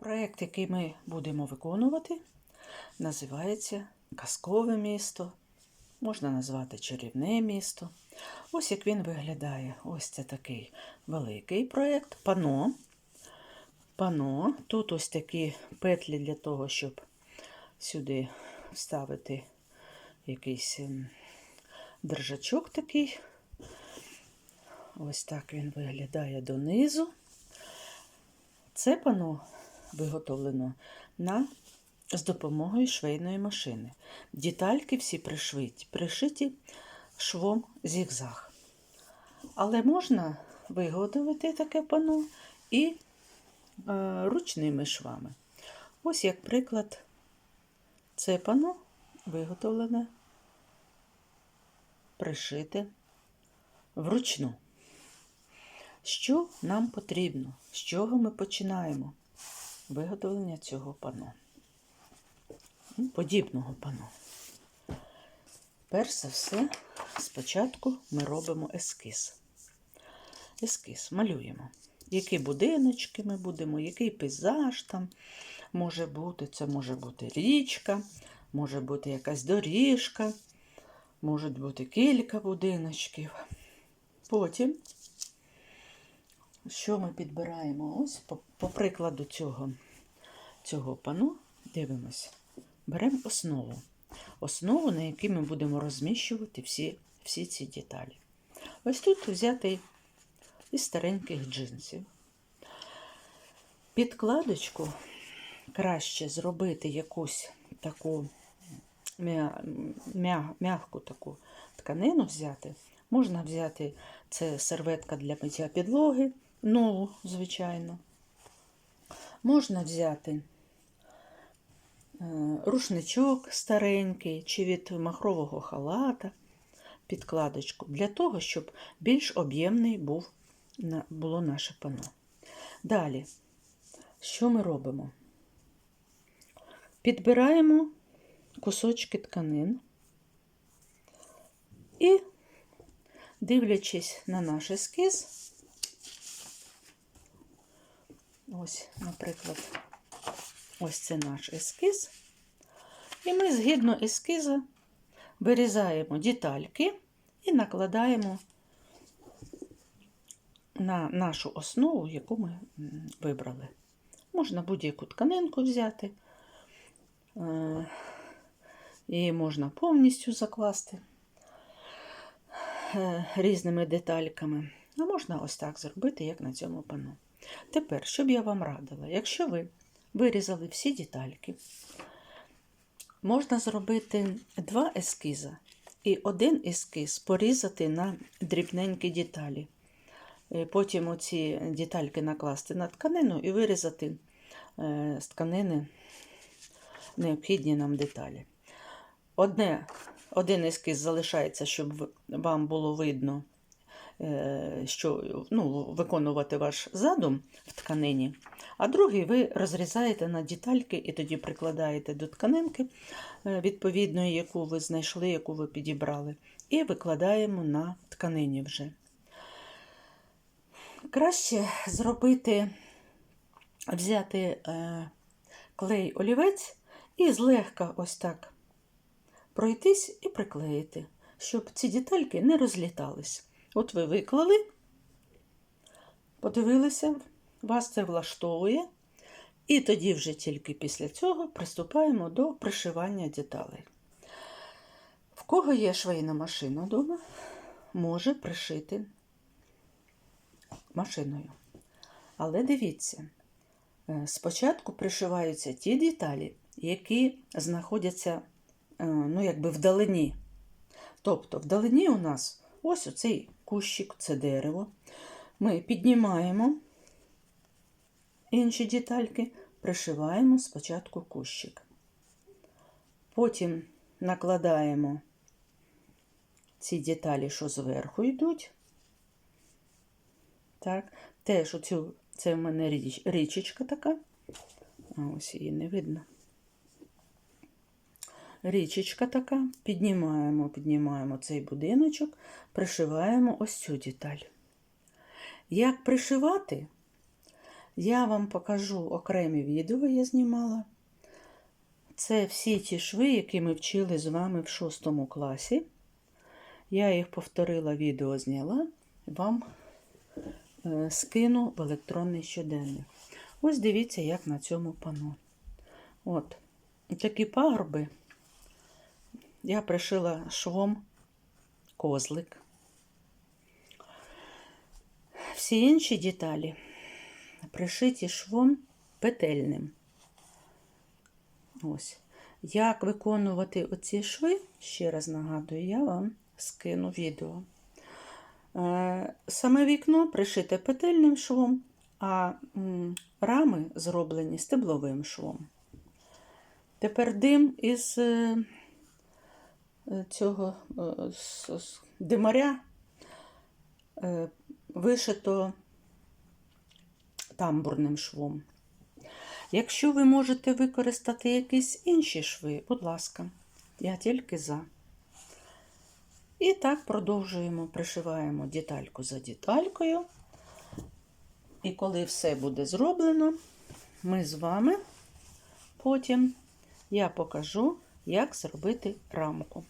Проєкт, який ми будемо виконувати, називається Казкове місто. Можна назвати чарівне місто. Ось як він виглядає. Ось це такий великий проєкт. Пано. Пано. Тут ось такі петлі для того, щоб сюди вставити якийсь ем, держачок такий. Ось так він виглядає донизу. Це пано виготовлено на, з допомогою швейної машини. Детальки всі пришиті, пришиті швом зігзаг. Але можна виготовити таке пано і е, ручними швами. Ось, як приклад, це пано виготовлене, пришите вручну. Що нам потрібно? З чого ми починаємо виготовлення цього пано? Ну, Подібного пано. Перш за все, спочатку ми робимо ескіз. Ескіз малюємо. Які будиночки ми будемо, який пейзаж там може бути. Це може бути річка, може бути якась доріжка, можуть бути кілька будиночків. Потім що ми підбираємо? Ось по, по прикладу цього, цього пану, дивимося, беремо основу. Основу, на якій ми будемо розміщувати всі, всі ці деталі. Ось тут взятий із стареньких джинсів. Підкладочку краще зробити якусь таку м'я- м'я- м'яку таку тканину взяти. Можна взяти це серветка для миття підлоги, нову, звичайно. Можна взяти е, рушничок старенький чи від махрового халата, підкладочку, для того, щоб більш об'ємний був, було наше пано. Далі, що ми робимо? Підбираємо кусочки тканин і дивлячись на наш ескіз, ось, наприклад, ось це наш ескіз, і ми згідно ескіза вирізаємо детальки і накладаємо на нашу основу, яку ми вибрали. Можна будь-яку тканинку взяти, е, її можна повністю закласти е, різними детальками. А можна ось так зробити, як на цьому пану. Тепер, що б я вам радила, якщо ви вирізали всі детальки, можна зробити два ескіза і один ескіз порізати на дрібненькі деталі. Е, Потім оці детальки накласти на тканину і вирізати е, з тканини необхідні нам деталі. Одне, один ескіз залишається, щоб вам було видно, що ну, виконувати ваш задум в тканині, а другий ви розрізаєте на детальки і тоді прикладаєте до тканинки е, відповідної, яку ви знайшли, яку ви підібрали, і викладаємо на тканині вже. Краще зробити, взяти е, клей олівець і злегка ось так пройтись і приклеїти, щоб ці детальки не розлітались. От ви виклали, подивилися, вас це влаштовує, і тоді вже тільки після цього приступаємо до пришивання деталей. В кого є швейна машина вдома, може пришити машиною. Але дивіться, е, спочатку пришиваються ті деталі, які знаходяться е, ну, якби вдалині. Тобто, вдалині у нас ось оцей кущик, це дерево. Ми піднімаємо інші детальки, пришиваємо спочатку кущик. Потім накладаємо ці деталі, що зверху йдуть. Так, теж оцю, це в мене річ, річечка така. А ось її не видно. Річечка така. Піднімаємо, піднімаємо цей будиночок, пришиваємо ось цю деталь. Як пришивати? Я вам покажу окремі відео, я знімала. Це всі ті шви, які ми вчили з вами в шостому класі. Я їх повторила, відео зняла, вам е, скину в електронний щоденник. Ось дивіться, як на цьому пано. От, такі пагорби я пришила швом козлик. Всі інші деталі пришиті швом петельним. Ось. Як виконувати оці шви, ще раз нагадую, я вам скину відео. Е, Саме вікно пришите петельним швом, а рами зроблені стебловим швом. Тепер дим із е, цього е, димаря е, вишито тамбурним швом. Якщо ви можете використати якісь інші шви, будь ласка, я тільки за. І так продовжуємо, пришиваємо детальку за деталькою. І коли все буде зроблено, ми з вами потім я покажу, як зробити рамку,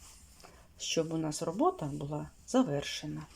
щоб у нас робота була завершена.